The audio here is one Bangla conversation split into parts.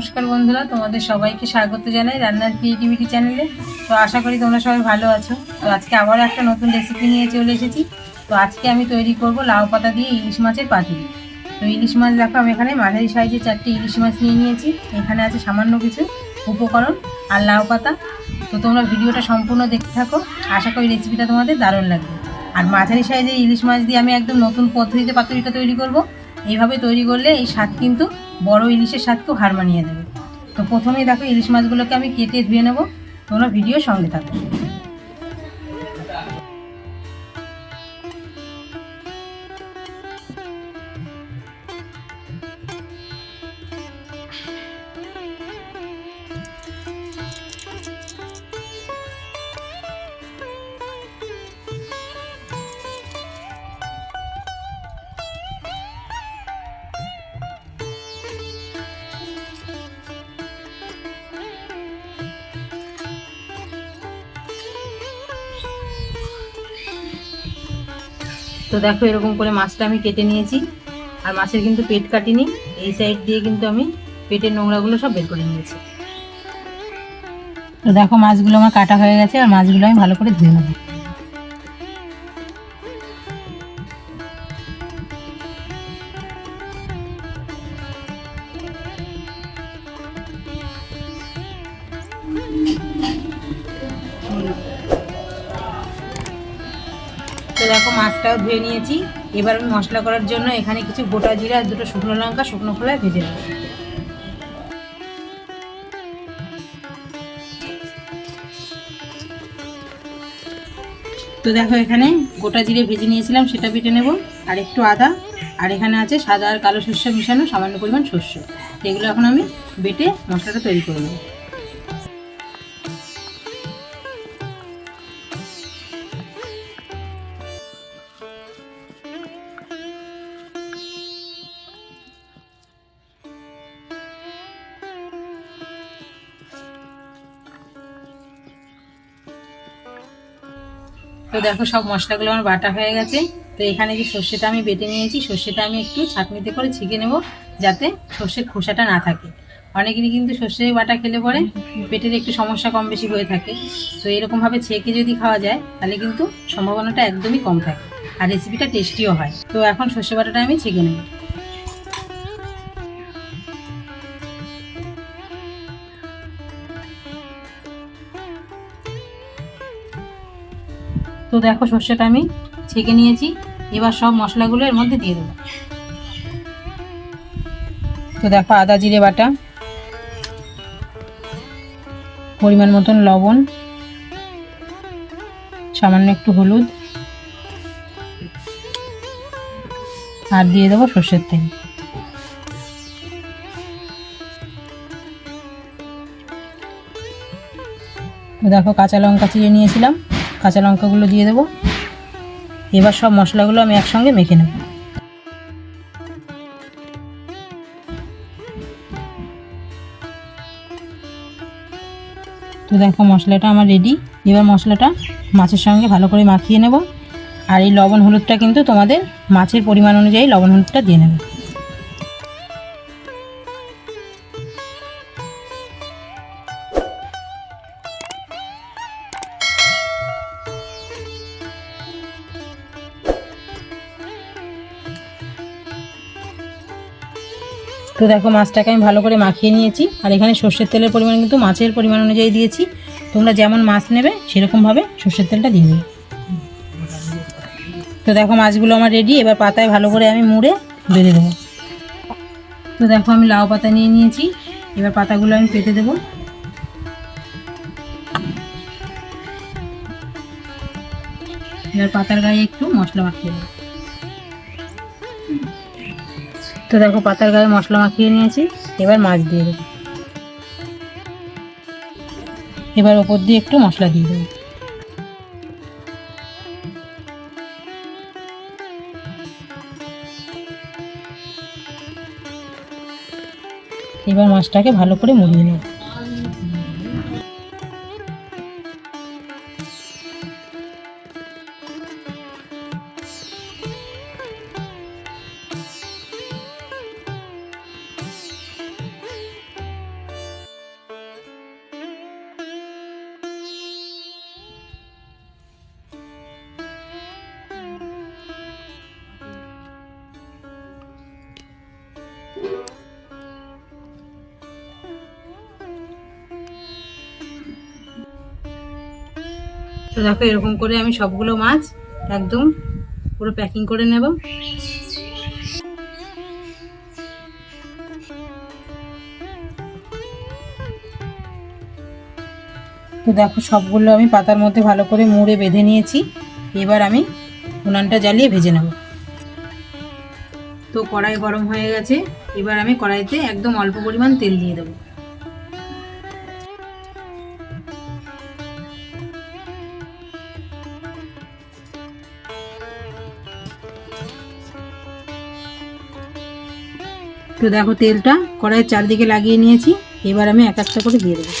নমস্কার বন্ধুরা, তোমাদের সবাইকে স্বাগত জানাই রান্নার ক্রিয়েটিভিটি চ্যানেলে তো আশা করি তোমরা সবাই ভালো আছো। তো আজকে আবার একটা নতুন রেসিপি নিয়ে চলে এসেছি। তো আজকে আমি তৈরি করব লাউ পাতা দিয়ে ইলিশ মাছের পাতুরি। তো ইলিশ মাছ দেখো, আমি এখানে মাঝারি সাইজে চারটে ইলিশ মাছ নিয়ে নিয়েছি। এখানে আছে সামান্য কিছু উপকরণ আর লাউ পাতা। তো তোমরা ভিডিওটা সম্পূর্ণ দেখতে থাকো। আশা করি রেসিপিটা তোমাদের দারুণ লাগবে। আর মাঝারি সাইজের ইলিশ মাছ দিয়ে আমি একদম নতুন পদ্ধতিতে পাতুরিটা তৈরি করব। এইভাবে তৈরি করলে এই স্বাদ কিন্তু বড় ইলিশের স্বাদকেও হার মানিয়ে দেবে। তো প্রথমেই দেখো ইলিশ মাছগুলোকে আমি কেটে ধুয়ে নেব। তোমরা ভিডিও সঙ্গে থাকো। তো দেখো এরকম করে মাছটা আমি কেটে নিয়েছি। আর মাছের কিন্তু পেট কাটিনি, এই সাইড দিয়ে কিন্তু আমি পেটের নোংরাগুলো সব বের করে নিয়েছি। তো দেখো মাছগুলো আমার কাটা হয়ে গেছে, আর মাছগুলো আমি ভালো করে ধুয়ে নেব। তো দেখো মাছটাও ধুয়ে নিয়েছি। এবার আমি মশলা করার জন্য এখানে কিছু গোটা জিরা, দুটো শুকনো লঙ্কা, শুকনো খোলায় ভেজে নেব। তো দেখো এখানে গোটা জিরে ভেজে নিয়েছিলাম, সেটা বেটে নেব। আর একটু আদা। আর এখানে আছে সাদা আর কালো শস্য মিশানো, সামান্য পরিমাণ শস্য। এগুলো এখন আমি বেটে মশলাটা তৈরি করে নেব। তো দেখো সব মশলাগুলো আমার বাটা হয়ে গেছে। তো এখানে যে সর্ষেটা আমি বেটে নিয়েছি, সর্ষেটা আমি একটু ছাঁকনিতে করে ছিঁকে নেব যাতে সর্ষের খোসাটা না থাকে। অনেকেরই কিন্তু সর্ষে বাটা খেলে পরে পেটের একটু সমস্যা কম বেশি হয়ে থাকে। তো এরকমভাবে ছেঁকে যদি খাওয়া যায়, তাহলে কিন্তু সম্ভাবনাটা একদমই কম থাকে। আর রেসিপিটা টেস্টিও হয়। তো এখন সর্ষে বাটাটা আমি ছেঁকে নেব। তো দেখো সর্ষেটা আমি ছেঁকে নিয়েছি। এবার সব মশলাগুলো এর মধ্যে দিয়ে দেবো। তো দেখো আদা, জিরে, বাটা, পরিমাণ মতন লবণ, সামান্য একটু হলুদ, আর দিয়ে দেবো সর্ষের তেল। দেখো কাঁচা লঙ্কা চিড়ে নিয়েছিলাম। কাঁচা লঙ্কাগুলো দিয়ে দেবো। এবার সব মশলাগুলো আমি একসঙ্গে মেখে নেব। তো দেখো মশলাটা আমার রেডি এবার মশলাটা মাছের সঙ্গে ভালো করে মাখিয়ে নেব। আর এই লবণ হলুদটা কিন্তু তোমাদের মাছের পরিমাণ অনুযায়ী লবণ হলুদটা দিয়ে নেবে। তো দেখো মাছটাকে আমি ভালো করে মাখিয়ে নিয়েছি। আর এখানে সর্ষের তেলের পরিমাণ কিন্তু মাছের পরিমাণ অনুযায়ী দিয়েছি। তোমরা যেমন মাছ নেবে, সেরকমভাবে সর্ষের তেলটা দিয়ে দেবে তো দেখো মাছগুলো আমার রেডি এবার পাতায় ভালো করে আমি মুড়ে বেঁধে দেবো। তো দেখো আমি লাউ পাতা নিয়ে নিয়েছি, এবার পাতাগুলো আমি পেতে দেবো। এবার পাতার গায়ে একটু মশলা মাখিয়ে দেবো। তো দেখো পাতার গায়ে মশলা মাখিয়ে নিয়েছি, এবার মাছ দিয়ে দেবো। এবার ওপর দিয়ে একটু মশলা দিয়ে দেবো। এবার মাছটাকে ভালো করে মুড়িয়ে নেব। তো দেখো এরকম করে আমি সবগুলো মাছ একদম পুরো প্যাকিং করে নেব। তো দেখো সবগুলো আমি পাতার মধ্যে ভালো করে মুড়ে বেঁধে নিয়েছি। এবার আমি উনানটা জ্বালিয়ে ভেজে নেব। তো কড়াই গরম হয়ে গেছে। এবার আমি কড়াইতে একদম অল্প পরিমাণ তেল দিয়ে দেবো। তো দেখো তেলটা কড়াইয়ের চারদিকে লাগিয়ে নিয়েছি। এবার আমি এক একটা করে দিয়ে দেবো।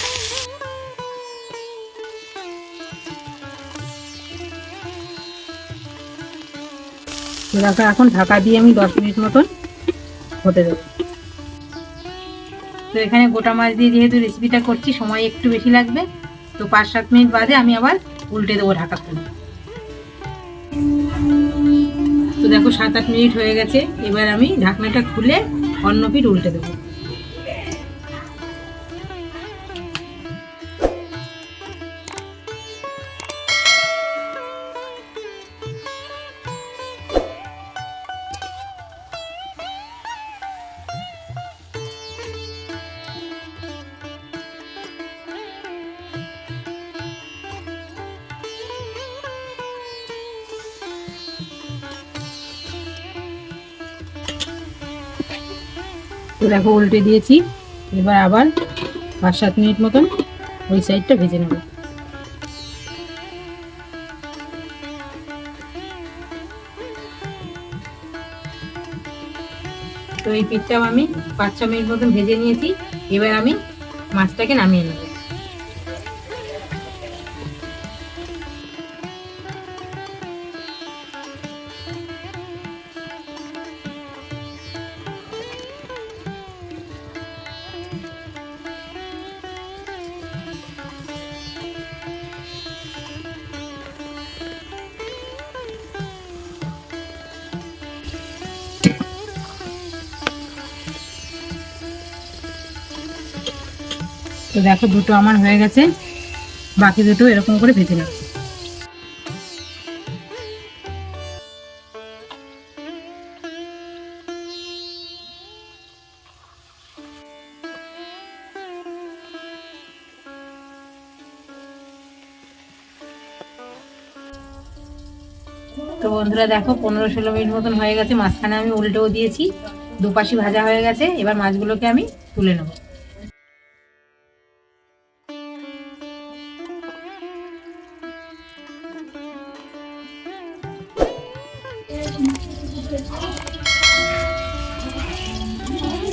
দেখো এখন ঢাকা দিয়ে আমি দশ মিনিট মতন হতে দেবো। তো এখানে গোটা মাছ দিয়ে যেহেতু রেসিপিটা করছি, সময় একটু বেশি লাগবে, তো পাঁচ সাত মিনিট বাদে আমি আবার উল্টে দেবো ঢাকা তুলে তো দেখো সাত আট মিনিট হয়ে গেছে, এবার আমি ঢাকনাটা খুলে অন্য পিঠ উল্টে দেবো। তো দেখো উল্টে দিয়েছি। এবার আবার পাঁচ সাত মিনিট মতন ওই সাইডটা ভেজে নেব। তো এই পিঠটাও আমি পাঁচ ছ মিনিট মতন ভেজে নিয়েছি। এবার আমি মাছটাকে নামিয়ে নেব। তো দেখো দুটো আমার হয়ে গেছে। বাকি দুটো এরকম করে ভেজে নেব। তো বন্ধুরা দেখো, পনেরো ষোলো মিনিট মতন হয়ে গেছে। মাঝখানে আমি উল্টেও দিয়েছি। দুপাশি ভাজা হয়ে গেছে। এবার মাছগুলোকে আমি তুলে নেব।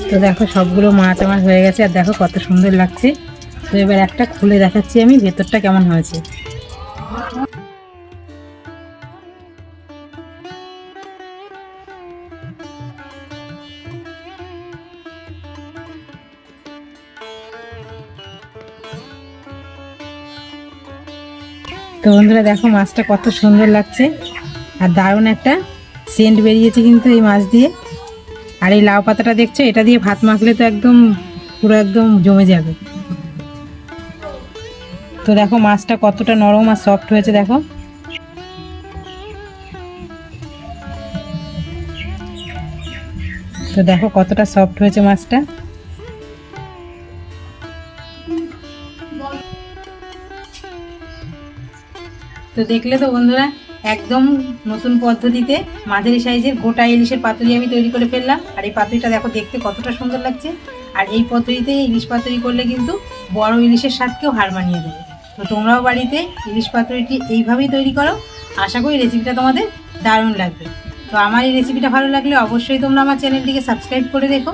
তো দেখো সবগুলো মাছ আমার হয়ে গেছে আর দেখো কত সুন্দর লাগছে। তো এবার একটা খুলে দেখাচ্ছি আমি, ভেতরটা কেমন হয়েছে। তো বন্ধুরা দেখো মাছটা কত সুন্দর লাগছে, আর দারুণ একটা সেন্ট বেরিয়েছে কিন্তু এই মাছ দিয়ে। আর এই লাউ পাতাটা দেখছ, এটা দিয়ে ভাত মাখলে তো একদম পুরো একদম জমে যাবে। তো দেখো মাছটা কতটা নরম আর সফট হয়েছে, দেখো। তো দেখো কতটা সফট হয়েছে মাছটা। তো দেখলে তো বন্ধুরা একদম নতুন পদ্ধতিতে মাঝারি সাইজের গোটা ইলিশের পাতুরি আমি তৈরি করে ফেললাম। আর এই পাতুরিটা দেখো দেখতে কতটা সুন্দর লাগছে। আর এই পদ্ধতিতে ইলিশ পাতুরি করলে কিন্তু বড় ইলিশের স্বাদকেও হার মানিয়ে দেবে। তো তোমরাও বাড়িতে ইলিশ পাতুরিটি এইভাবেই তৈরি করো। আশা করি রেসিপিটা তোমাদের দারুণ লাগবে। তো আমার এই রেসিপিটা ভালো লাগলে অবশ্যই তোমরা আমার চ্যানেলটিকে সাবস্ক্রাইব করে দেখো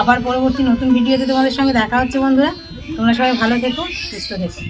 আবার পরবর্তী নতুন ভিডিওতে তোমাদের সঙ্গে দেখা হচ্ছে বন্ধুরা। তোমরা সবাই ভালো থেকো, সুস্থ থেকো।